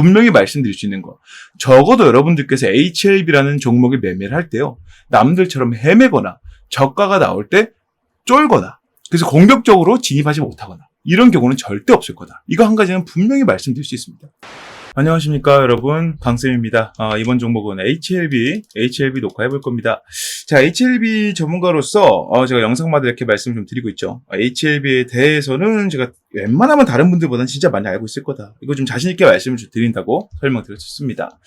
분명히 말씀드릴 수 있는 거. 적어도 여러분들께서 HLB라는 종목에 매매를 할 때요. 남들처럼 헤매거나 저가가 나올 때 쫄거나 그래서 공격적으로 진입하지 못하거나 이런 경우는 절대 없을 거다. 이거 한 가지는 분명히 말씀드릴 수 있습니다. 안녕하십니까 여러분 강쌤입니다. 아, 이번 종목은 HLB, HLB 녹화해 볼 겁니다. 자, HLB 전문가로서 어, 제가 영상마다 이렇게 말씀 좀 드리고 있죠. 아, HLB에 대해서는 제가 웬만하면 다른 분들보다는 진짜 많이 알고 있을 거다. 이거 좀 자신 있게 말씀을 좀 드린다고 설명드렸습니다.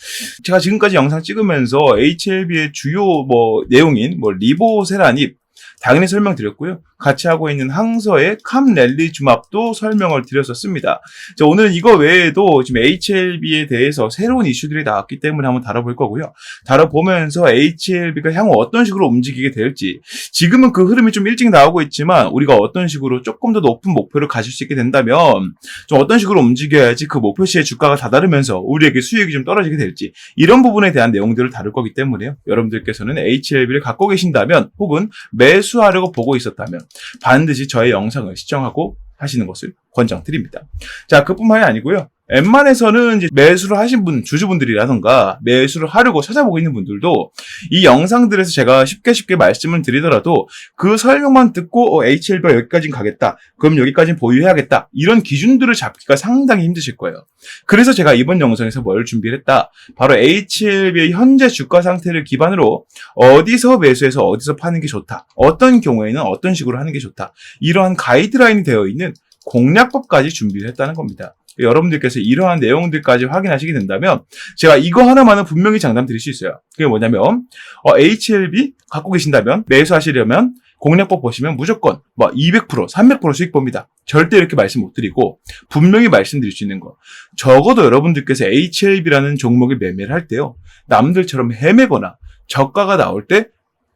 제가 지금까지 영상 찍으면서 HLB의 주요 뭐 내용인 뭐 리보세라닙 당연히 설명드렸고요. 같이 하고 있는 항서의 캄렐리 주맙도 설명을 드렸었습니다. 자, 오늘은 이거 외에도 지금 HLB에 대해서 새로운 이슈들이 나왔기 때문에 한번 다뤄볼 거고요. 다뤄보면서 HLB가 향후 어떤 식으로 움직이게 될지 지금은 그 흐름이 좀 일찍 나오고 있지만 우리가 어떤 식으로 조금 더 높은 목표를 가질 수 있게 된다면 좀 어떤 식으로 움직여야지 그 목표시의 주가가 다다르면서 우리에게 수익이 좀 떨어지게 될지 이런 부분에 대한 내용들을 다룰 거기 때문에요. 여러분들께서는 HLB를 갖고 계신다면 혹은 매수 하려고 보고 있었다면 반드시 저의 영상을 시청하고 하시는 것을 권장드립니다. 자, 그뿐만이 아니고요. 웬만해서는 이제 매수를 하신 분, 주주분들이라던가 매수를 하려고 찾아보고 있는 분들도 이 영상들에서 제가 쉽게 쉽게 말씀을 드리더라도 그 설명만 듣고 어, HLB가 여기까지는 가겠다. 그럼 여기까지는 보유해야겠다. 이런 기준들을 잡기가 상당히 힘드실 거예요. 그래서 제가 이번 영상에서 뭘 준비를 했다. 바로 HLB의 현재 주가 상태를 기반으로 어디서 매수해서 어디서 파는 게 좋다. 어떤 경우에는 어떤 식으로 하는 게 좋다. 이러한 가이드라인이 되어 있는 공략법까지 준비를 했다는 겁니다. 여러분들께서 이러한 내용들까지 확인하시게 된다면 제가 이거 하나만은 분명히 장담 드릴 수 있어요. 그게 뭐냐면 어, HLB 갖고 계신다면 매수하시려면 공략법 보시면 무조건 뭐 200%, 300% 수익 봅니다. 절대 이렇게 말씀 못 드리고 분명히 말씀드릴 수 있는 거. 적어도 여러분들께서 HLB라는 종목에 매매를 할 때요. 남들처럼 헤매거나 저가가 나올 때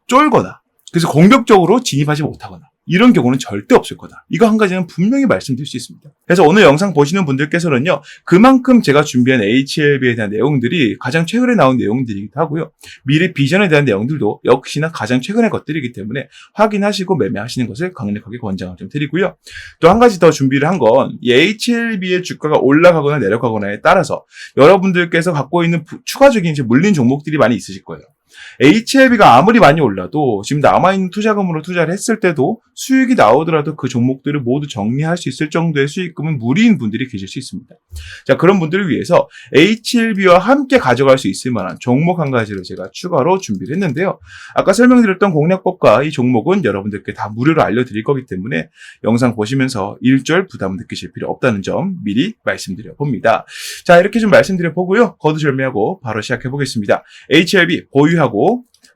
쫄거나 그래서 공격적으로 진입하지 못하거나 이런 경우는 절대 없을 거다. 이거 한 가지는 분명히 말씀드릴 수 있습니다. 그래서 오늘 영상 보시는 분들께서는요, 그만큼 제가 준비한 HLB에 대한 내용들이 가장 최근에 나온 내용들이기도 하고요. 미래 비전에 대한 내용들도 역시나 가장 최근의 것들이기 때문에 확인하시고 매매하시는 것을 강력하게 권장을 좀 드리고요. 또 한 가지 더 준비를 한건이 HLB의 주가가 올라가거나 내려가거나에 따라서 여러분들께서 갖고 있는 부- 추가적인 물린 종목들이 많이 있으실 거예요. HLB가 아무리 많이 올라도 지금 남아있는 투자금으로 투자를 했을 때도 수익이 나오더라도 그 종목들을 모두 정리할 수 있을 정도의 수익금은 무리인 분들이 계실 수 있습니다. 자, 그런 분들을 위해서 HLB와 함께 가져갈 수 있을 만한 종목 한 가지를 제가 추가로 준비를 했는데요. 아까 설명드렸던 공략법과 이 종목은 여러분들께 다 무료로 알려드릴 거기 때문에 영상 보시면서 일절 부담 느끼실 필요 없다는 점 미리 말씀드려 봅니다. 자, 이렇게 좀 말씀드려 보고요. 거두절미하고 바로 시작해 보겠습니다. HLB 보유하고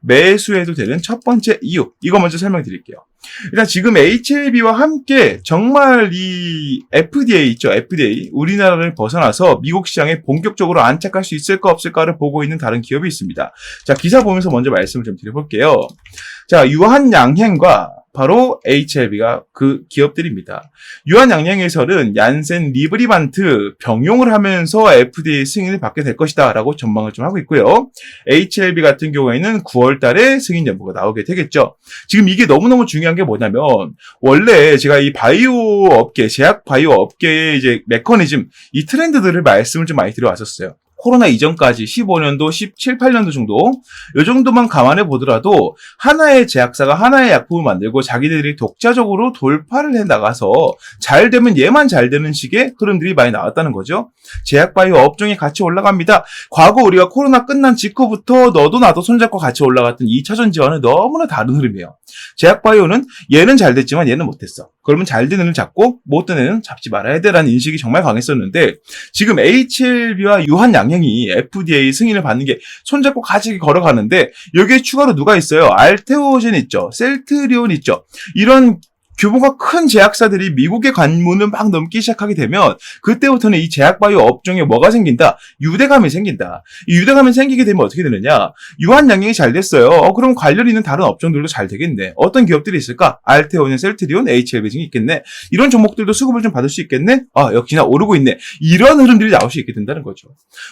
매수해도 되는 첫 번째 이유. 이거 먼저 설명드릴게요. 일단 지금 HLB와 함께 정말 이 FDA 있죠. FDA. 우리나라를 벗어나서 미국 시장에 본격적으로 안착할 수 있을까 없을까를 보고 있는 다른 기업이 있습니다. 자, 기사 보면서 먼저 말씀을 좀 드려볼게요. 자, 유한양행과 바로 HLB가 그 기업들입니다. 유한양행에서는 얀센 리브리반트 병용을 하면서 FDA 승인을 받게 될 것이다 라고 전망을 좀 하고 있고요. HLB 같은 경우에는 9월 달에 승인 여부가 나오게 되겠죠. 지금 이게 너무너무 중요한 게 뭐냐면 원래 제가 이 바이오 업계, 제약 바이오 업계의 이제 메커니즘, 이 트렌드들을 말씀을 좀 많이 드려왔었어요. 코로나 이전까지 15년도, 17, 18년도 정도 이 정도만 감안해 보더라도 하나의 제약사가 하나의 약품을 만들고 자기들이 독자적으로 돌파를 해 나가서 잘 되면 얘만 잘 되는 식의 흐름들이 많이 나왔다는 거죠. 제약 바이오 업종이 같이 올라갑니다. 과거 우리가 코로나 끝난 직후부터 너도 나도 손잡고 같이 올라갔던 2차전 지원은 너무나 다른 흐름이에요. 제약 바이오는 얘는 잘 됐지만 얘는 못했어. 그러면 잘 되는 애는 잡고 못 되는 애는 잡지 말아야 돼라는 인식이 정말 강했었는데 지금 HLB와 유한양행이 FDA 승인을 받는 게 손잡고 같이 걸어가는데 여기에 추가로 누가 있어요? 알테오젠 있죠. 셀트리온 있죠. 이런 규모가 큰 제약사들이 미국의 관문을 막 넘기 시작하게 되면 그때부터는 이 제약바이오 업종에 뭐가 생긴다? 유대감이 생긴다. 이 유대감이 생기게 되면 어떻게 되느냐? 유한 양행이 잘 됐어요. 어, 그럼 관련 있는 다른 업종들도 잘 되겠네. 어떤 기업들이 있을까? 알테오젠, 셀트리온, HLB 등이 있겠네. 이런 종목들도 수급을 좀 받을 수 있겠네? 아, 역시나 오르고 있네. 이런 흐름들이 나올 수 있게 된다는 거죠.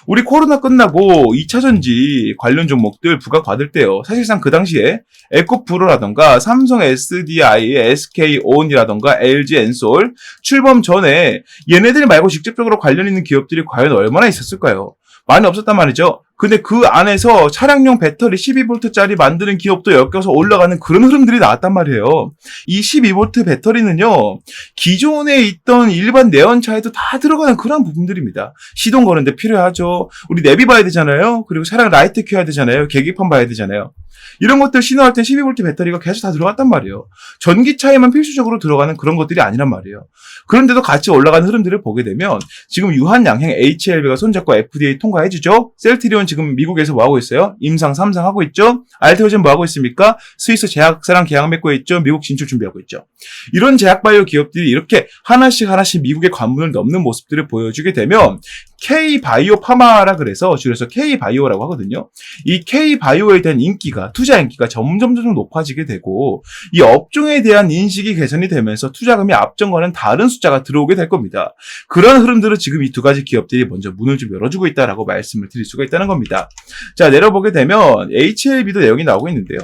우리 코로나 끝나고 2차 전지 관련 종목들 부각 받을 때요. 사실상 그 당시에 에코프로라던가 삼성 SDI, SK 온이라던가 LG 엔솔 출범 전에 얘네들 말고 직접적으로 관련 있는 기업들이 과연 얼마나 있었을까요? 많이 없었단 말이죠. 근데 그 안에서 차량용 배터리 12V짜리 만드는 기업도 엮여서 올라가는 그런 흐름들이 나왔단 말이에요. 이 12V 배터리는요, 기존에 있던 일반 내연차에도 다 들어가는 그런 부분들입니다. 시동 거는데 필요하죠. 우리 내비 봐야 되잖아요. 그리고 차량 라이트 켜야 되잖아요. 계기판 봐야 되잖아요. 이런 것들 신호할 때 12V 배터리가 계속 다 들어갔단 말이에요. 전기차에만 필수적으로 들어가는 그런 것들이 아니란 말이에요. 그런데도 같이 올라가는 흐름들을 보게 되면 지금 유한양행 HLB가 손잡고 FDA 통과해주죠. 셀트리온 지금 미국에서 뭐 하고 있어요? 임상 3상 하고 있죠. 알테오젠 뭐 하고 있습니까? 스위스 제약사랑 계약 맺고 있죠. 미국 진출 준비하고 있죠. 이런 제약바이오 기업들이 이렇게 하나씩 하나씩 미국의 관문을 넘는 모습들을 보여주게 되면 K-바이오 파마라 그래서 줄여서 K-바이오라고 하거든요. 이 K-바이오에 대한 인기가, 투자 인기가 점점 점점 높아지게 되고 이 업종에 대한 인식이 개선이 되면서 투자금이 앞전과는 다른 숫자가 들어오게 될 겁니다. 그런 흐름들을 지금 이 두 가지 기업들이 먼저 문을 좀 열어주고 있다라고 말씀을 드릴 수가 있다는 겁니다. 자, 내려보게 되면 HLB도 내용이 나오고 있는데요.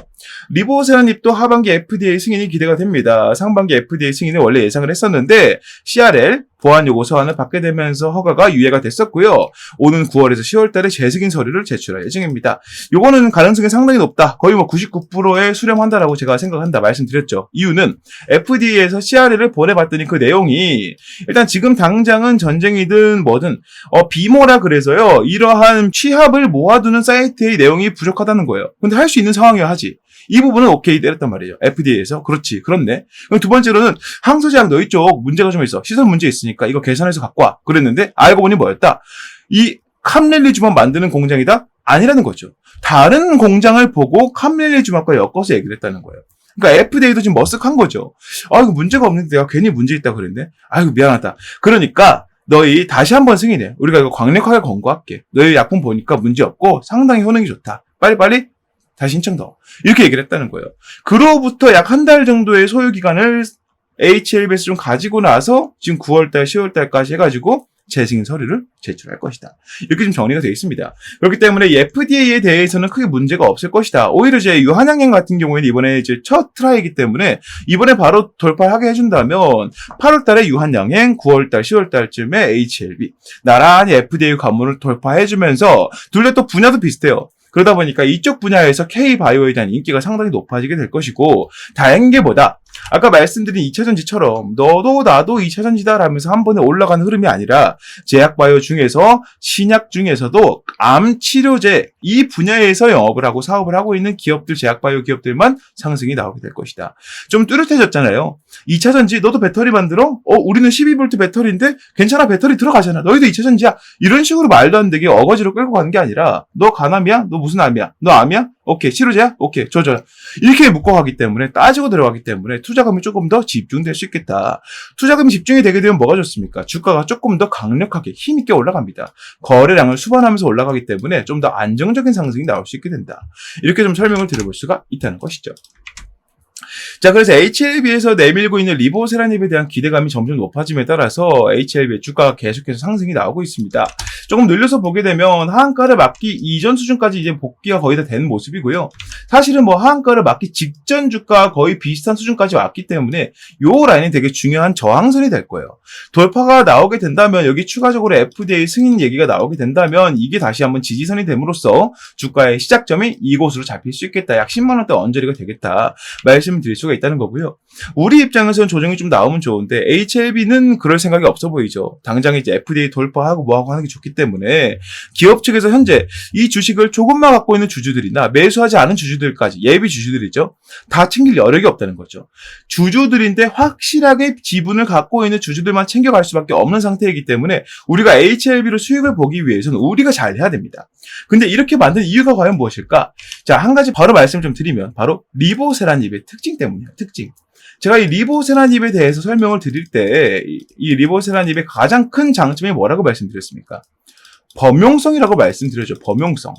리보세라닙도 하반기 FDA 승인이 기대가 됩니다. 상반기 FDA 승인을 원래 예상을 했었는데 CRL 보안 요구 서한을 받게 되면서 허가가 유예가 됐었고요. 오는 9월에서 10월 달에 재승인 서류를 제출할 예정입니다. 요거는 가능성이 상당히 높다. 거의 뭐 99%에 수렴한다라고 제가 생각한다 말씀드렸죠. 이유는 FDA에서 CRL을 보내봤더니 그 내용이 일단 지금 당장은 전쟁이든 뭐든 어, 비모라 그래서요. 이러한 취합을 모아두는 사이트의 내용이 부족하다는 거예요. 근데 할 수 있는 상황이야 하지. 이 부분은 오케이 때렸단 말이에요. FDA에서. 그렇지. 그렇네. 두 번째로는 항소제약 너희 쪽 문제가 좀 있어. 시설 문제 있으니까 이거 계산해서 갖고 와. 그랬는데 알고 보니 뭐였다? 이 캄렐리 주먹 만드는 공장이다? 아니라는 거죠. 다른 공장을 보고 캄렐리 주먹과 엮어서 얘기를 했다는 거예요. 그러니까 FDA도 지금 머쓱한 거죠. 아, 이거 문제가 없는데 내가 괜히 문제 있다 그랬네? 아이고, 미안하다. 그러니까, 너희 다시 한번 승인해. 우리가 이거 강력하게 권고할게. 너희 약품 보니까 문제 없고 상당히 효능이 좋다. 빨리빨리 다시 신청 더. 이렇게 얘기를 했다는 거예요. 그로부터 약 한 달 정도의 소요 기간을 HLB에서 좀 가지고 나서 지금 9월달, 10월달까지 해가지고 재승인 서류를 제출할 것이다. 이렇게 좀 정리가 되어 있습니다. 그렇기 때문에 이 FDA에 대해서는 크게 문제가 없을 것이다. 오히려 이제 유한양행 같은 경우에는 이번에 이제 첫 트라이이기 때문에 이번에 바로 돌파하게 해준다면 8월달에 유한양행, 9월달, 10월달쯤에 HLB 나란히 FDA 관문을 돌파해주면서 둘 다 또 분야도 비슷해요. 그러다 보니까 이쪽 분야에서 K-바이오에 대한 인기가 상당히 높아지게 될 것이고 다행인 게 뭐다? 아까 말씀드린 2차전지처럼 너도 나도 2차전지다 라면서 한 번에 올라가는 흐름이 아니라 제약바이오 중에서 신약 중에서도 암 치료제 이 분야에서 영업을 하고 사업을 하고 있는 기업들 제약바이오 기업들만 상승이 나오게 될 것이다. 좀 뚜렷해졌잖아요. 2차전지 너도 배터리 만들어? 어 우리는 12V 배터리인데 괜찮아 배터리 들어가잖아. 너희도 2차전지야. 이런 식으로 말도 안 되게 어거지로 끌고 가는 게 아니라 너 간암이야? 너 무슨 암이야? 너 암이야? 오케이 치료제야? 오케이 줘줘 이렇게 묶어가기 때문에 따지고 들어가기 때문에 투자금이 조금 더 집중될 수 있겠다. 투자금이 집중이 되게 되면 뭐가 좋습니까? 주가가 조금 더 강력하게 힘있게 올라갑니다. 거래량을 수반하면서 올라가기 때문에 좀 더 안정적인 상승이 나올 수 있게 된다. 이렇게 좀 설명을 드려볼 수가 있다는 것이죠. 자, 그래서 HLB에서 내밀고 있는 리보세라닙에 대한 기대감이 점점 높아짐에 따라서 HLB의 주가가 계속해서 상승이 나오고 있습니다. 조금 늘려서 보게 되면 하한가를 막기 이전 수준까지 이제 복귀가 거의 다 된 모습이고요. 사실은 뭐 하한가를 막기 직전 주가와 거의 비슷한 수준까지 왔기 때문에 요 라인이 되게 중요한 저항선이 될 거예요. 돌파가 나오게 된다면 여기 추가적으로 FDA 승인 얘기가 나오게 된다면 이게 다시 한번 지지선이 됨으로써 주가의 시작점이 이곳으로 잡힐 수 있겠다. 약 10만 원대 언저리가 되겠다. 말씀을 드릴 수가 있다는 거고요. 우리 입장에서는 조정이 좀 나오면 좋은데 HLB는 그럴 생각이 없어 보이죠. 당장 이제 FDA 돌파하고 뭐하고 하는 게 좋기 때문에 기업 측에서 현재 이 주식을 조금만 갖고 있는 주주들이나 매수하지 않은 주주들까지 예비 주주들이죠. 다 챙길 여력이 없다는 거죠. 주주들인데 확실하게 지분을 갖고 있는 주주들만 챙겨갈 수밖에 없는 상태이기 때문에 우리가 HLB로 수익을 보기 위해서는 우리가 잘 해야 됩니다. 근데 이렇게 만든 이유가 과연 무엇일까? 자, 한 가지 바로 말씀 좀 드리면 바로 리보세라닙의 특징 때문이에요. 특징. 제가 이 리보세라닙에 대해서 설명을 드릴 때 이 리보세라닙의 가장 큰 장점이 뭐라고 말씀드렸습니까? 범용성이라고 말씀드렸죠. 범용성.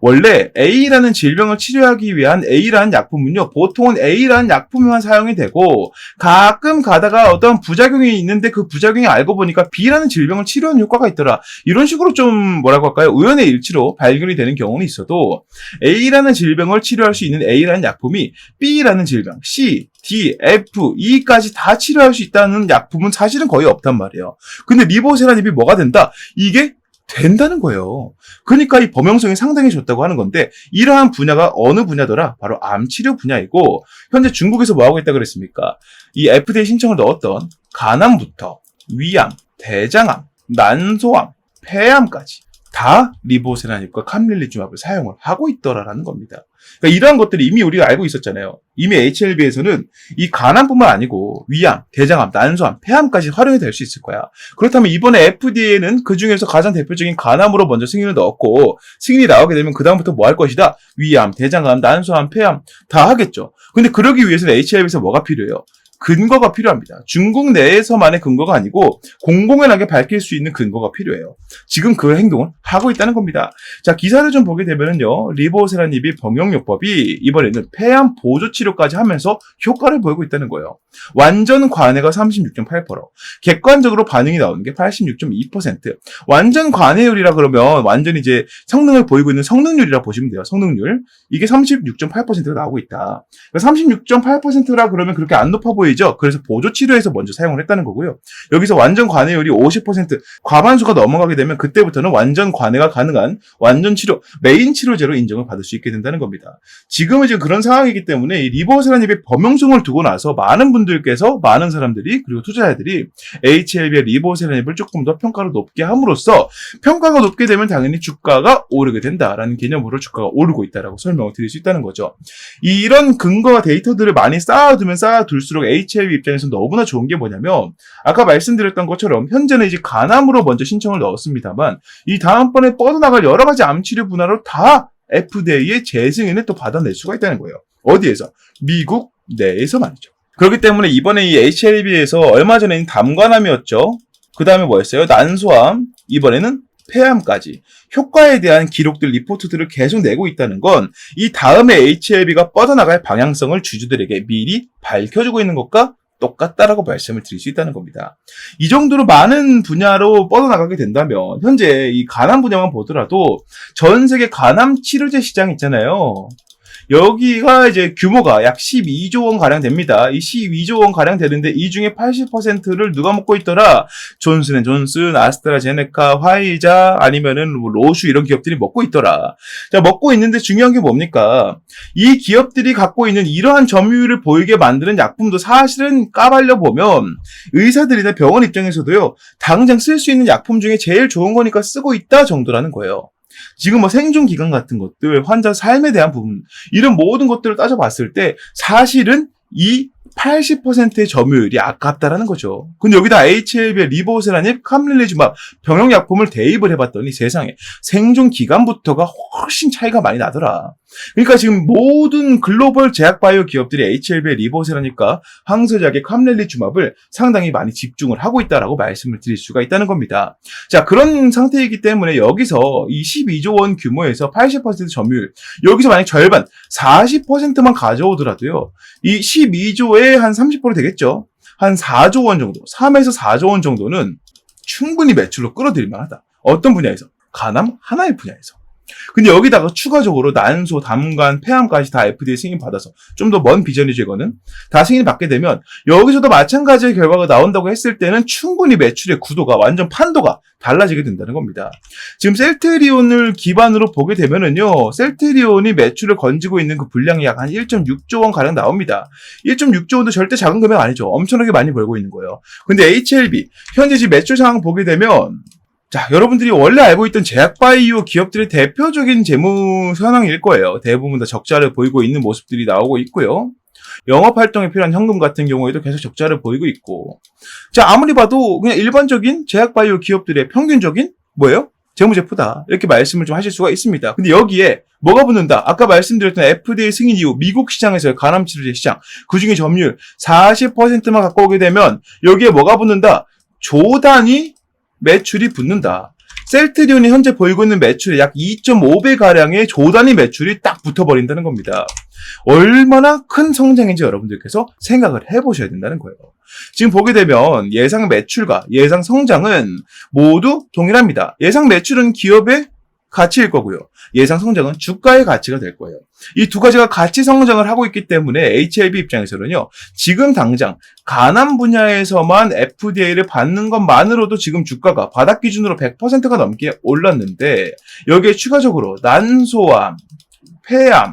원래 A라는 질병을 치료하기 위한 A라는 약품은요, 보통은 A라는 약품만 사용이 되고, 가끔 가다가 어떤 부작용이 있는데 그 부작용이 알고 보니까 B라는 질병을 치료하는 효과가 있더라. 이런 식으로 좀 뭐라고 할까요? 우연의 일치로 발견이 되는 경우는 있어도, A라는 질병을 치료할 수 있는 A라는 약품이 B라는 질병, C, D, F, E까지 다 치료할 수 있다는 약품은 사실은 거의 없단 말이에요. 근데 리보세라닙이 뭐가 된다? 이게 된다는 거예요. 그러니까 이 범용성이 상당히 좋다고 하는 건데 이러한 분야가 어느 분야더라? 바로 암 치료 분야이고 현재 중국에서 뭐 하고 있다 그랬습니까? 이 FDA 신청을 넣었던 간암부터 위암, 대장암, 난소암, 폐암까지 다 리보세라닙과 캄릴리주맙을 사용을 하고 있더라라는 겁니다. 그러니까 이러한 것들이 이미 우리가 알고 있었잖아요. 이미 HLB에서는 이 간암뿐만 아니고 위암, 대장암, 난소암, 폐암까지 활용이 될 수 있을 거야. 그렇다면 이번에 FDA는 그 중에서 가장 대표적인 간암으로 먼저 승인을 넣었고 승인이 나오게 되면 그 다음부터 뭐 할 것이다? 위암, 대장암, 난소암, 폐암 다 하겠죠. 근데 그러기 위해서는 HLB에서 뭐가 필요해요? 근거가 필요합니다. 중국 내에서만의 근거가 아니고 공공연하게 밝힐 수 있는 근거가 필요해요. 지금 그 행동을 하고 있다는 겁니다. 자, 기사를 좀 보게 되면은요, 리보세라닙이 병용요법이 이번에는 폐암 보조 치료까지 하면서 효과를 보이고 있다는 거예요. 완전 관해가 36.8%, 객관적으로 반응이 나오는 게 86.2%. 완전 관해율이라 그러면 완전 이제 성능을 보이고 있는 성능률이라 보시면 돼요. 성능률. 이게 36.8%가 나오고 있다. 36.8%라 그러면 그렇게 안 높아 보이죠? 그래서 보조 치료에서 먼저 사용을 했다는 거고요. 여기서 완전 관해율이 50% 과반수가 넘어가게 되면 그때부터는 완전 관해가 가능한 완전 치료, 메인 치료제로 인정을 받을 수 있게 된다는 겁니다. 지금은 지금 그런 상황이기 때문에 이 리보세라닙의 범용성을 두고 나서 많은 분들 께서 많은 사람들이 그리고 투자자들이 HLB의 리보세라닙을 조금 더 평가를 높게 함으로써 평가가 높게 되면 당연히 주가가 오르게 된다라는 개념으로 주가가 오르고 있다라고 설명을 드릴 수 있다는 거죠. 이런 근거와 데이터들을 많이 쌓아두면 쌓아둘수록 HLB 입장에서 너무나 좋은 게 뭐냐면 아까 말씀드렸던 것처럼 현재는 이제 간암으로 먼저 신청을 넣었습니다만 이 다음번에 뻗어나갈 여러 가지 암 치료 분야로 다 FDA의 재승인을 또 받아낼 수가 있다는 거예요. 어디에서? 미국 내에서 말이죠. 그렇기 때문에 이번에 이 HLB에서 얼마 전에는 담관암이었죠. 그 다음에 뭐였어요? 난소암, 이번에는 폐암까지 효과에 대한 기록들, 리포트들을 계속 내고 있다는 건 이 다음에 HLB가 뻗어나갈 방향성을 주주들에게 미리 밝혀주고 있는 것과 똑같다라고 말씀을 드릴 수 있다는 겁니다. 이 정도로 많은 분야로 뻗어나가게 된다면 현재 이 간암 분야만 보더라도 전 세계 간암 치료제 시장 있잖아요. 여기가 이제 규모가 약 12조 원 가량 됩니다. 이 12조 원 가량 되는데 이 중에 80%를 누가 먹고 있더라? 존슨앤존슨, 아스트라제네카, 화이자 아니면은 뭐 로슈 이런 기업들이 먹고 있더라. 자 먹고 있는데 중요한 게 뭡니까? 이 기업들이 갖고 있는 이러한 점유율을 보이게 만드는 약품도 사실은 까발려 보면 의사들이나 병원 입장에서도요 당장 쓸 수 있는 약품 중에 제일 좋은 거니까 쓰고 있다 정도라는 거예요. 지금 뭐 생존 기간 같은 것들, 환자 삶에 대한 부분, 이런 모든 것들을 따져봤을 때 사실은 이 80%의 점유율이 아깝다라는 거죠. 근데 여기다 HLB의 리보세라닙, 캄릴리주맙 병용약품을 대입을 해봤더니 세상에 생존 기간부터가 훨씬 차이가 많이 나더라. 그러니까 지금 모든 글로벌 제약바이오 기업들이 HLB의 리보세라닙과 항서작의 캄릴리주맙을 상당히 많이 집중을 하고 있다라고 말씀을 드릴 수가 있다는 겁니다. 자 그런 상태이기 때문에 여기서 이 12조 원 규모에서 80% 점유율 여기서 만약 절반 40%만 가져오더라도요 이 12조 에한30% 되겠죠. 한 4조 원 정도, 3에서 4조 원 정도는 충분히 매출로 끌어들일 만하다. 어떤 분야에서? 간암 하나의 분야에서. 근데 여기다가 추가적으로 난소, 담관, 폐암까지 다 FDA 승인 받아서 좀 더 먼 비전이죠 이거는 다 승인 받게 되면 여기서도 마찬가지의 결과가 나온다고 했을 때는 충분히 매출의 구도가 완전 판도가 달라지게 된다는 겁니다. 지금 셀테리온을 기반으로 보게 되면은요 셀테리온이 매출을 건지고 있는 그 분량이 약 한 1.6조 원 가량 나옵니다. 1.6조 원도 절대 작은 금액 아니죠. 엄청나게 많이 벌고 있는 거예요. 근데 HLB 현재 지금 매출 상황 보게 되면 자, 여러분들이 원래 알고 있던 제약바이오 기업들의 대표적인 재무 현황일 거예요. 대부분 다 적자를 보이고 있는 모습들이 나오고 있고요. 영업 활동에 필요한 현금 같은 경우에도 계속 적자를 보이고 있고. 자, 아무리 봐도 그냥 일반적인 제약바이오 기업들의 평균적인 뭐예요? 재무제표다. 이렇게 말씀을 좀 하실 수가 있습니다. 근데 여기에 뭐가 붙는다? 아까 말씀드렸던 FDA 승인 이후 미국 시장에서의 간암 치료제 시장, 그 중에 점유율 40%만 갖고 오게 되면 여기에 뭐가 붙는다? 조단위 매출이 붙는다. 셀트리온이 현재 보이고 있는 매출의 약 2.5배 가량의 조단위 매출이 딱 붙어버린다는 겁니다. 얼마나 큰 성장인지 여러분들께서 생각을 해보셔야 된다는 거예요. 지금 보게 되면 예상 매출과 예상 성장은 모두 동일합니다. 예상 매출은 기업의 가치일 거고요. 예상 성장은 주가의 가치가 될 거예요. 이 두 가지가 같이 성장을 하고 있기 때문에 HLB 입장에서는요, 지금 당장 가난 분야에서만 FDA를 받는 것만으로도 지금 주가가 바닥 기준으로 100%가 넘게 올랐는데, 여기에 추가적으로 난소암, 폐암,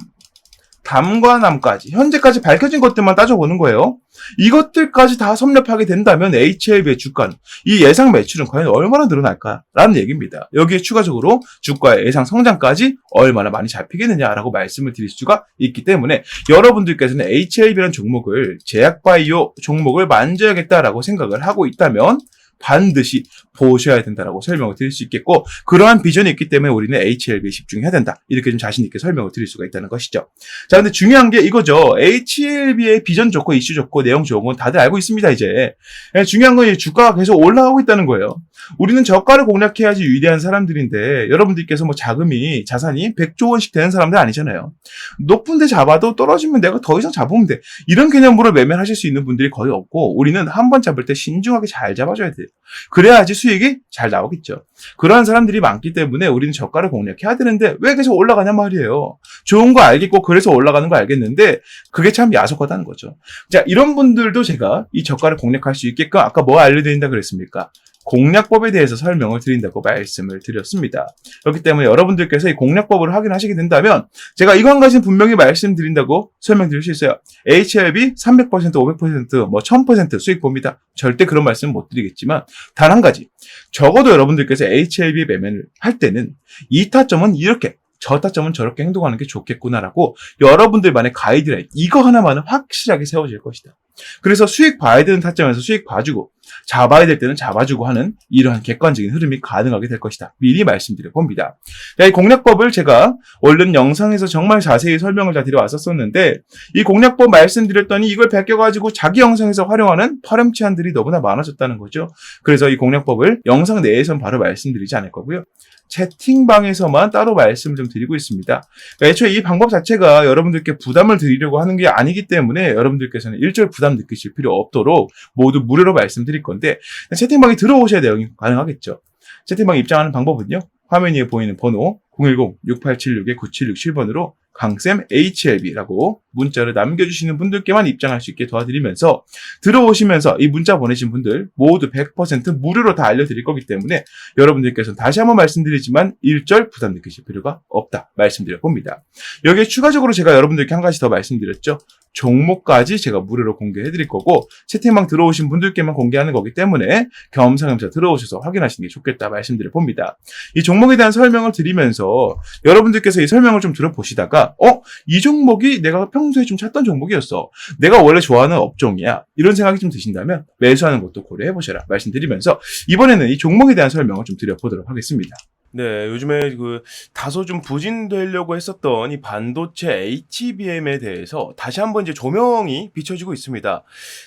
담관암까지 현재까지 밝혀진 것들만 따져보는 거예요. 이것들까지 다 섭렵하게 된다면 HLB의 주가는 이 예상 매출은 과연 얼마나 늘어날까라는 얘기입니다. 여기에 추가적으로 주가의 예상 성장까지 얼마나 많이 잡히겠느냐라고 말씀을 드릴 수가 있기 때문에 여러분들께서는 HLB라는 종목을 제약바이오 종목을 만져야겠다라고 생각을 하고 있다면 반드시 보셔야 된다라고 설명을 드릴 수 있겠고 그러한 비전이 있기 때문에 우리는 HLB에 집중해야 된다 이렇게 좀 자신 있게 설명을 드릴 수가 있다는 것이죠. 자 근데 중요한 게 이거죠. HLB의 비전 좋고 이슈 좋고 내용 좋은 건 다들 알고 있습니다 이제. 예, 중요한 건이 주가가 계속 올라가고 있다는 거예요. 우리는 저가를 공략해야지 위대한 사람들인데 여러분들께서 뭐 자금이 자산이 100조 원씩 되는 사람들 아니잖아요. 높은 데 잡아도 떨어지면 내가 더 이상 잡으면 돼. 이런 개념으로 매매를 하실 수 있는 분들이 거의 없고 우리는 한 번 잡을 때 신중하게 잘 잡아줘야 돼요. 그래야지 수익이 잘 나오겠죠. 그러한 사람들이 많기 때문에 우리는 저가를 공략해야 되는데 왜 계속 올라가냐 말이에요. 좋은 거 알겠고 그래서 올라가는 거 알겠는데 그게 참 야속하다는 거죠. 자 이런 분들도 제가 이 저가를 공략할 수 있게끔 아까 뭐 알려드린다 그랬습니까? 공략법에 대해서 설명을 드린다고 말씀을 드렸습니다. 그렇기 때문에 여러분들께서 이 공략법을 확인하시게 된다면 제가 한 가지는 분명히 말씀드린다고 설명드릴 수 있어요. HLB 300%, 500%, 뭐 1000% 수익 봅니다. 절대 그런 말씀 못 드리겠지만 단 한 가지. 적어도 여러분들께서 HLB 매매를 할 때는 이 타점은 이렇게 저 타점은 저렇게 행동하는 게 좋겠구나라고 여러분들만의 가이드라인 이거 하나만은 확실하게 세워질 것이다. 그래서 수익 봐야 되는 타점에서 수익 봐주고 잡아야 될 때는 잡아주고 하는 이러한 객관적인 흐름이 가능하게 될 것이다. 미리 말씀드려 봅니다. 이 공략법을 제가 얼른 영상에서 정말 자세히 설명을 다 드려왔었었는데 이 공략법 말씀드렸더니 이걸 베껴가지고 자기 영상에서 활용하는 파렴치한들이 너무나 많아졌다는 거죠. 그래서 이 공략법을 영상 내에선 바로 말씀드리지 않을 거고요. 채팅방에서만 따로 말씀을 좀 드리고 있습니다. 그러니까 애초에 이 방법 자체가 여러분들께 부담을 드리려고 하는 게 아니기 때문에 여러분들께서는 일절 부담 느끼실 필요 없도록 모두 무료로 말씀드릴 건데 채팅방에 들어오셔야 내용이 가능하겠죠. 채팅방 입장하는 방법은요. 화면 위에 보이는 번호 010-6876-9767번으로 강쌤 HLB라고 문자를 남겨주시는 분들께만 입장할 수 있게 도와드리면서 들어오시면서 이 문자 보내신 분들 모두 100% 무료로 다 알려드릴 거기 때문에 여러분들께서는 다시 한번 말씀드리지만 일절 부담 느끼실 필요가 없다 말씀드려 봅니다. 여기에 추가적으로 제가 여러분들께 한 가지 더 말씀드렸죠. 종목까지 제가 무료로 공개해 드릴 거고 채팅방 들어오신 분들께만 공개하는 거기 때문에 겸사겸사 들어오셔서 확인하시는 게 좋겠다 말씀드려 봅니다. 이 종목에 대한 설명을 드리면서 여러분들께서 이 설명을 좀 들어보시다가 어? 이 종목이 내가 평소에 좀 찾던 종목이었어. 내가 원래 좋아하는 업종이야. 이런 생각이 좀 드신다면 매수하는 것도 고려해 보셔라 말씀드리면서 이번에는 이 종목에 대한 설명을 좀 드려보도록 하겠습니다. 네, 요즘에 그 다소 좀 부진되려고 했었던 이 반도체 HBM에 대해서 다시 한번 이제 조명이 비춰지고 있습니다.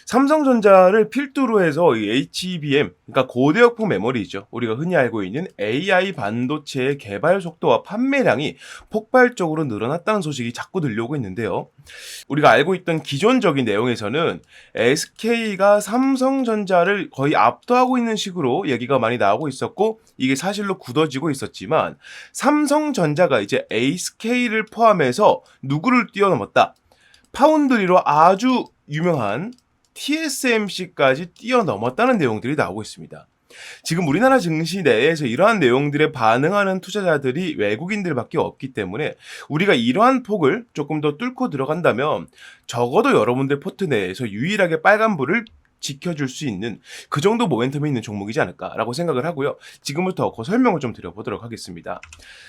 삼성전자를 필두로 해서 이 HBM, 그러니까 고대역폭 메모리죠. 우리가 흔히 알고 있는 AI 반도체의 개발 속도와 판매량이 폭발적으로 늘어났다는 소식이 자꾸 들려오고 있는데요. 우리가 알고 있던 기존적인 내용에서는 SK가 삼성전자를 거의 압도하고 있는 식으로 얘기가 많이 나오고 있었고 이게 사실로 굳어지고 있었지만 삼성전자가 이제 SK를 포함해서 누구를 뛰어넘었다. 파운드리로 아주 유명한 TSMC까지 뛰어넘었다는 내용들이 나오고 있습니다. 지금 우리나라 증시 내에서 이러한 내용들에 반응하는 투자자들이 외국인들밖에 없기 때문에 우리가 이러한 폭을 조금 더 뚫고 들어간다면 적어도 여러분들 포트 내에서 유일하게 빨간불을 지켜줄 수 있는 그 정도 모멘텀이 있는 종목이지 않을까라고 생각을 하고요. 지금부터 그 설명을 좀 드려보도록 하겠습니다.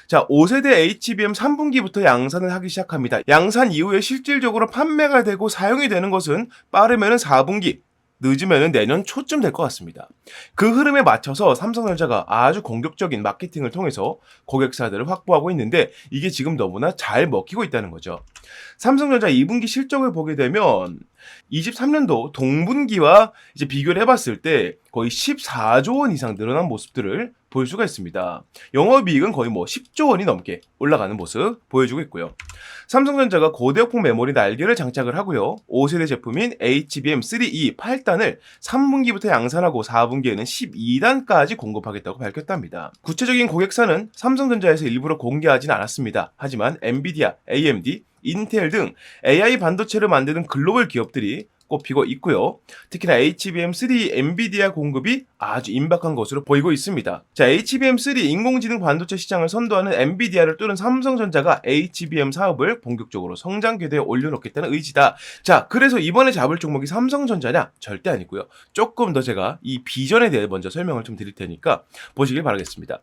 자, 5세대 HBM 3분기부터 양산을 하기 시작합니다. 양산 이후에 실질적으로 판매가 되고 사용이 되는 것은 빠르면은 4분기, 늦으면 내년 초쯤 될 것 같습니다. 그 흐름에 맞춰서 삼성전자가 아주 공격적인 마케팅을 통해서 고객사들을 확보하고 있는데 이게 지금 너무나 잘 먹히고 있다는 거죠. 삼성전자 2분기 실적을 보게 되면 23년도 동분기와 이제 비교를 해봤을 때 거의 14조 원 이상 늘어난 모습들을 볼 수가 있습니다. 영업이익은 거의 뭐 10조 원이 넘게 올라가는 모습 보여주고 있고요. 삼성전자가 고대역폭 메모리 날개를 장착을 하고요. 5세대 제품인 HBM3E 8단을 3분기부터 양산하고 4분기에는 12단까지 공급하겠다고 밝혔답니다. 구체적인 고객사는 삼성전자에서 일부러 공개하진 않았습니다. 하지만 엔비디아, AMD, 인텔 등 AI 반도체를 만드는 글로벌 기업들이 꼽히고 있고요. 특히나 HBM3 엔비디아 공급이 아주 임박한 것으로 보이고 있습니다. 자, HBM3 인공지능 반도체 시장을 선도하는 엔비디아를 뚫은 삼성전자가 HBM 사업을 본격적으로 성장 궤도에 올려놓겠다는 의지다. 자, 그래서 이번에 잡을 종목이 삼성전자냐? 절대 아니고요. 조금 더 제가 이 비전에 대해 먼저 설명을 좀 드릴 테니까 보시길 바라겠습니다.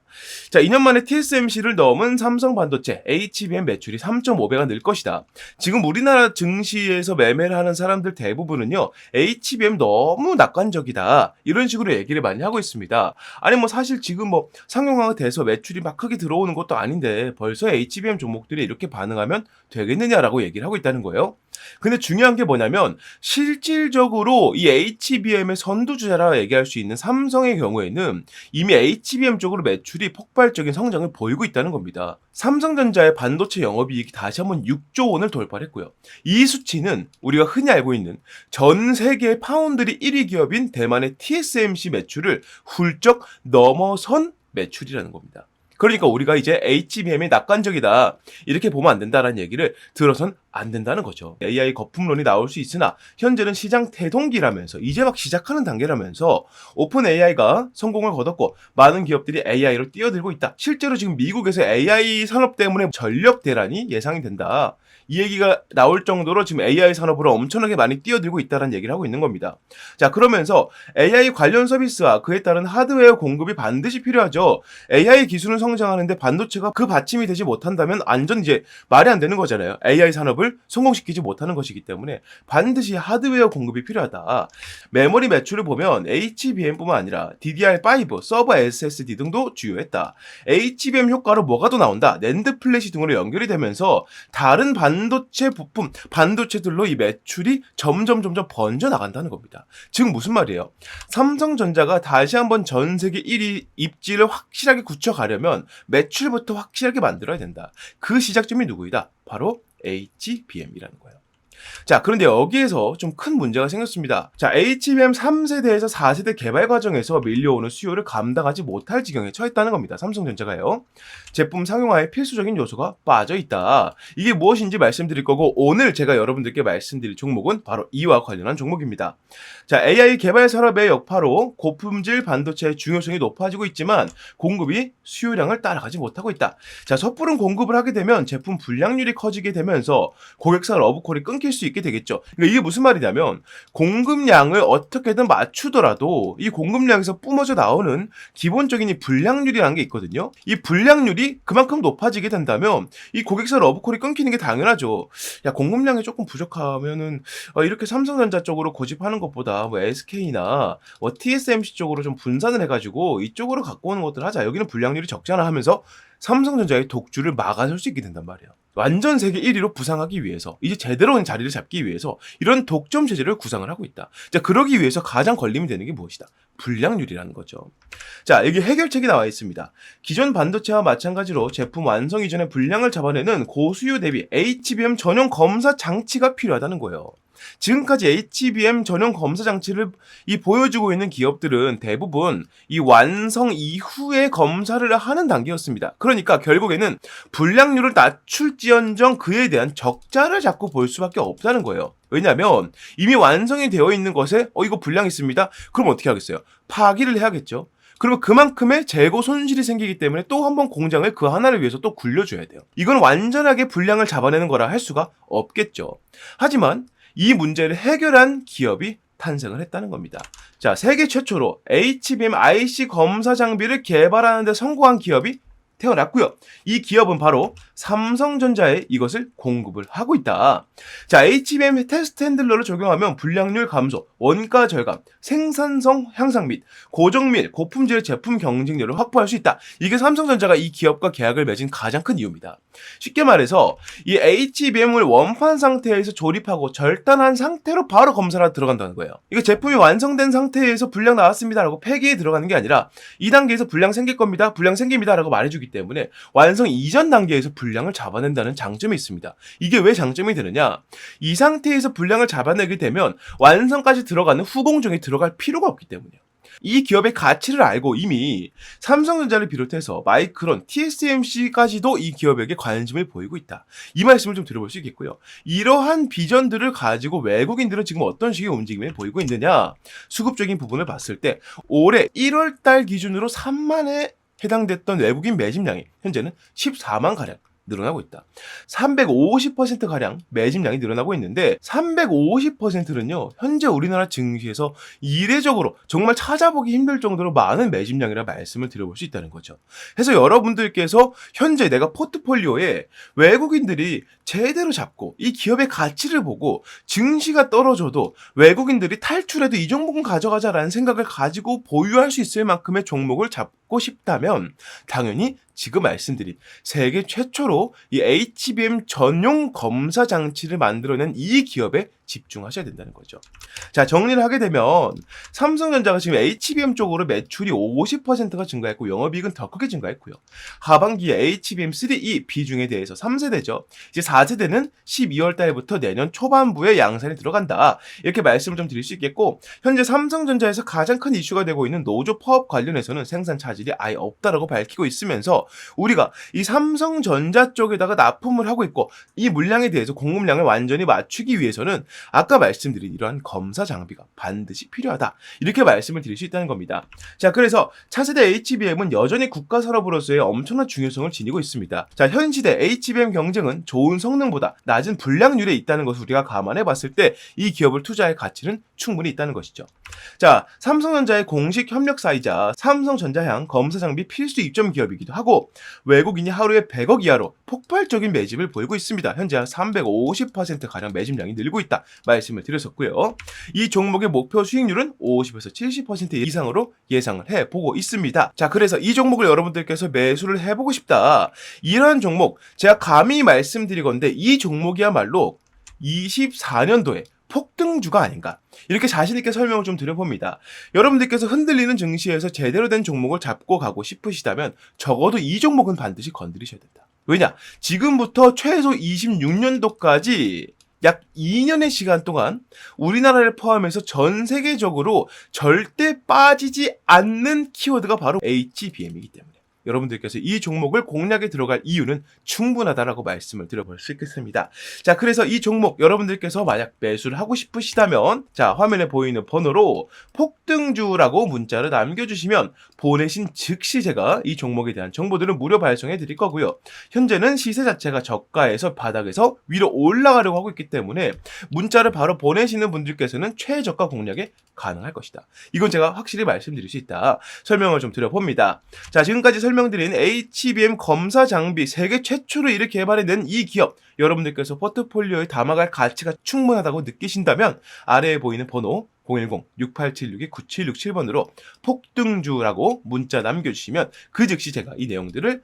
자, 2년 만에 TSMC를 넘은 삼성 반도체 HBM 매출이 3.5배가 늘 것이다. 지금 우리나라 증시에서 매매를 하는 사람들 대부분 은요, HBM 너무 낙관적이다. 이런 식으로 얘기를 많이 하고 있습니다. 아니, 뭐 사실 지금 뭐 상용화가 돼서 매출이 막 크게 들어오는 것도 아닌데 벌써 HBM 종목들이 이렇게 반응하면 되겠느냐라고 얘기를 하고 있다는 거예요. 근데 중요한 게 뭐냐면 실질적으로 이 HBM의 선두주자라 얘기할 수 있는 삼성의 경우에는 이미 HBM 쪽으로 매출이 폭발적인 성장을 보이고 있다는 겁니다. 삼성전자의 반도체 영업이익이 다시 한번 6조 원을 돌파했고요. 이 수치는 우리가 흔히 알고 있는 전 세계 파운드리 1위 기업인 대만의 TSMC 매출을 훌쩍 넘어선 매출이라는 겁니다. 그러니까 우리가 이제 HBM이 낙관적이다 이렇게 보면 안 된다라는 얘기를 들어선 안 된다는 거죠. AI 거품론이 나올 수 있으나 현재는 시장 태동기라면서 이제 막 시작하는 단계라면서 오픈 AI가 성공을 거뒀고 많은 기업들이 AI로 뛰어들고 있다. 실제로 지금 미국에서 AI 산업 때문에 전력 대란이 예상이 된다. 이 얘기가 나올 정도로 지금 AI 산업으로 엄청나게 많이 뛰어들고 있다는 얘기를 하고 있는 겁니다. 자, 그러면서 AI 관련 서비스와 그에 따른 하드웨어 공급이 반드시 필요하죠. AI 기술은 성장하는데 반도체가 그 받침이 되지 못한다면 완전 이제 말이 안 되는 거잖아요. AI 산업을 성공시키지 못하는 것이기 때문에 반드시 하드웨어 공급이 필요하다. 메모리 매출을 보면 HBM뿐만 아니라 DDR5, 서버 SSD 등도 주요했다. HBM 효과로 뭐가 더 나온다. 낸드 플래시 등으로 연결이 되면서 다른 반 도체 부품, 반도체들로 이 매출이 점점 점점 번져 나간다는 겁니다. 즉 무슨 말이에요? 삼성전자가 다시 한번 전 세계 1위 입지를 확실하게 굳혀가려면 매출부터 확실하게 만들어야 된다. 그 시작점이 누구이다? 바로 HBM이라는 거예요. 자, 그런데 여기에서 좀 큰 문제가 생겼습니다. 자, HBM 3세대에서 4세대 개발 과정에서 밀려오는 수요를 감당하지 못할 지경에 처했다는 겁니다. 삼성전자가요. 제품 상용화에 필수적인 요소가 빠져 있다. 이게 무엇인지 말씀드릴 거고 오늘 제가 여러분들께 말씀드릴 종목은 바로 이와 관련한 종목입니다. 자, AI 개발 산업의 여파로 고품질 반도체의 중요성이 높아지고 있지만 공급이 수요량을 따라가지 못하고 있다. 자, 섣부른 공급을 하게 되면 제품 불량률이 커지게 되면서 고객사 러브콜이 끊 길수 있게 되겠죠. 그러니까 이게 무슨 말이냐면 공급량을 어떻게든 맞추더라도 이 공급량에서 뿜어져 나오는 기본적인 이 불량률이라는 게 있거든요. 이 불량률이 그만큼 높아지게 된다면 이 고객사 러브콜이 끊기는 게 당연하죠. 야 공급량이 조금 부족하면은 어, 이렇게 삼성전자 쪽으로 고집하는 것보다 뭐 SK나 뭐 TSMC 쪽으로 좀 분산을 해가지고 이쪽으로 갖고 오는 것들 하자. 여기는 불량률이 적잖아 하면서 삼성전자의 독주를 막아설 수 있게 된단 말이에요. 완전 세계 1위로 부상하기 위해서 이제 제대로 된 자리를 잡기 위해서 이런 독점 체제를 구상을 하고 있다. 자, 그러기 위해서 가장 걸림이 되는 게 무엇이다? 불량률이라는 거죠. 자, 여기 해결책이 나와 있습니다. 기존 반도체와 마찬가지로 제품 완성 이전에 불량을 잡아내는 고수요 대비 HBM 전용 검사 장치가 필요하다는 거예요. 지금까지 HBM 전용 검사 장치를 이 보여주고 있는 기업들은 대부분 이 완성 이후에 검사를 하는 단계였습니다. 그러니까 결국에는 불량률을 낮출지언정 그에 대한 적자를 자꾸 볼 수밖에 없다는 거예요. 왜냐하면 이미 완성이 되어 있는 것에 어 이거 불량 있습니다. 그럼 어떻게 하겠어요? 파기를 해야겠죠. 그러면 그만큼의 재고 손실이 생기기 때문에 또 한 번 공장을 그 하나를 위해서 또 굴려줘야 돼요. 이건 완전하게 불량을 잡아내는 거라 할 수가 없겠죠. 하지만 이 문제를 해결한 기업이 탄생을 했다는 겁니다. 자, 세계 최초로 HBM IC 검사 장비를 개발하는데 성공한 기업이 태어났고요. 이 기업은 바로 삼성전자에 이것을 공급을 하고 있다. 자, HBM 테스트 핸들러를 적용하면 불량률 감소, 원가 절감, 생산성 향상 및 고정 및 고품질 제품 경쟁력을 확보할 수 있다. 이게 삼성전자가 이 기업과 계약을 맺은 가장 큰 이유입니다. 쉽게 말해서 이 HBM을 원판 상태에서 조립하고 절단한 상태로 바로 검사를 들어간다는 거예요. 이거 제품이 완성된 상태에서 불량 나왔습니다라고 폐기에 들어가는 게 아니라 이 단계에서 불량 생길 겁니다. 불량 생깁니다라고 말해주기 때문에 완성 이전 단계에서 불량을 잡아낸다는 장점이 있습니다. 이게 왜 장점이 되느냐? 이 상태에서 불량을 잡아내게 되면 완성까지 들어가는 후공정에 들어갈 필요가 없기 때문이에요. 이 기업의 가치를 알고 이미 삼성전자를 비롯해서 마이크론, TSMC까지도 이 기업에게 관심을 보이고 있다. 이 말씀을 좀 들어볼 수 있겠고요. 이러한 비전들을 가지고 외국인들은 지금 어떤 식의 움직임을 보이고 있느냐? 수급적인 부분을 봤을 때 올해 1월 달 기준으로 3만에 해당됐던 외국인 매집량이 현재는 14만 가량 늘어나고 있다. 350%가량 매집량이 늘어나고 있는데 350%는요. 현재 우리나라 증시에서 이례적으로 정말 찾아보기 힘들 정도로 많은 매집량이라 말씀을 드려볼 수 있다는 거죠. 그래서 여러분들께서 현재 내가 포트폴리오에 외국인들이 제대로 잡고 이 기업의 가치를 보고 증시가 떨어져도 외국인들이 탈출해도 이 종목은 가져가자라는 생각을 가지고 보유할 수 있을 만큼의 종목을 잡고 싶다면 당연히 지금 말씀드린 세계 최초로 이 HBM 전용 검사 장치를 만들어낸 이 기업에 집중하셔야 된다는 거죠. 자, 정리를 하게 되면 삼성전자가 지금 HBM 쪽으로 매출이 50%가 증가했고 영업이익은 더 크게 증가했고요. 하반기에 HBM3E 비중에 대해서 3세대죠. 이제 4세대는 12월 달부터 내년 초반부에 양산이 들어간다. 이렇게 말씀을 좀 드릴 수 있겠고 현재 삼성전자에서 가장 큰 이슈가 되고 있는 노조 파업 관련해서는 생산 차질이 아예 없다라고 밝히고 있으면서 우리가 이 삼성전자 쪽에다가 납품을 하고 있고 이 물량에 대해서 공급량을 완전히 맞추기 위해서는 아까 말씀드린 이러한 검사 장비가 반드시 필요하다. 이렇게 말씀을 드릴 수 있다는 겁니다. 자, 그래서 차세대 HBM은 여전히 국가 산업으로서의 엄청난 중요성을 지니고 있습니다. 자, 현 시대 HBM 경쟁은 좋은 성능보다 낮은 불량률에 있다는 것을 우리가 감안해 봤을 때 이 기업을 투자할 가치는 충분히 있다는 것이죠. 자, 삼성전자의 공식 협력사이자 삼성전자향 검사 장비 필수 입점 기업이기도 하고 외국인이 하루에 100억 이하로 폭발적인 매집을 보이고 있습니다. 현재 한350% 가량 매집량이 늘고 있다 말씀을 드렸었고요. 이 종목의 목표 수익률은 50에서 70% 이상으로 예상을 해 보고 있습니다. 자, 그래서 이 종목을 여러분들께서 매수를 해 보고 싶다. 이러한 종목 제가 감히 말씀드리건데 이 종목이야말로 24년도에 폭등주가 아닌가. 이렇게 자신있게 설명을 좀 드려봅니다. 여러분들께서 흔들리는 증시에서 제대로 된 종목을 잡고 가고 싶으시다면 적어도 이 종목은 반드시 건드리셔야 된다. 왜냐? 지금부터 최소 26년도까지 약 2년의 시간 동안 우리나라를 포함해서 전 세계적으로 절대 빠지지 않는 키워드가 바로 HBM이기 때문에 여러분들께서 이 종목을 공략에 들어갈 이유는 충분하다라고 말씀을 드려볼 수 있겠습니다. 자, 그래서 이 종목 여러분들께서 만약 매수를 하고 싶으시다면 자, 화면에 보이는 번호로 폭등주라고 문자를 남겨주시면 보내신 즉시 제가 이 종목에 대한 정보들을 무료 발송해 드릴 거고요. 현재는 시세 자체가 저가에서 바닥에서 위로 올라가려고 하고 있기 때문에 문자를 바로 보내시는 분들께서는 최저가 공략에 가능할 것이다. 이건 제가 확실히 말씀드릴 수 있다. 설명을 좀 드려봅니다. 자, 지금까지 설명드린 HBM 검사 장비 세계 최초로 이렇게 개발해낸 이 기업 여러분들께서 포트폴리오에 담아갈 가치가 충분하다고 느끼신다면 아래에 보이는 번호 010-6876-9767번으로 폭등주라고 문자 남겨주시면 그 즉시 제가 이 내용들을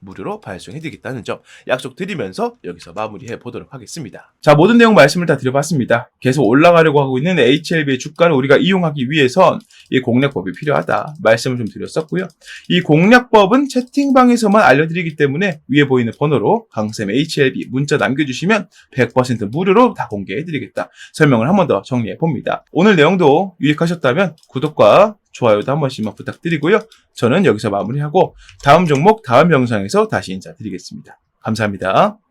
무료로 발송해드리겠다는 점 약속드리면서 여기서 마무리해 보도록 하겠습니다. 자, 모든 내용 말씀을 다 드려봤습니다. 계속 올라가려고 하고 있는 HLB의 주가를 우리가 이용하기 위해선 이 공략법이 필요하다. 말씀을 좀 드렸었고요. 이 공략법은 채팅방에서만 알려드리기 때문에 위에 보이는 번호로 강쌤 HLB 문자 남겨주시면 100% 무료로 다 공개해드리겠다. 설명을 한 번 더 정리해 봅니다. 오늘 내용도 유익하셨다면 구독과 좋아요도 한 번씩만 부탁드리고요. 저는 여기서 마무리하고 다음 종목 다음 영상에서 다시 인사드리겠습니다. 감사합니다.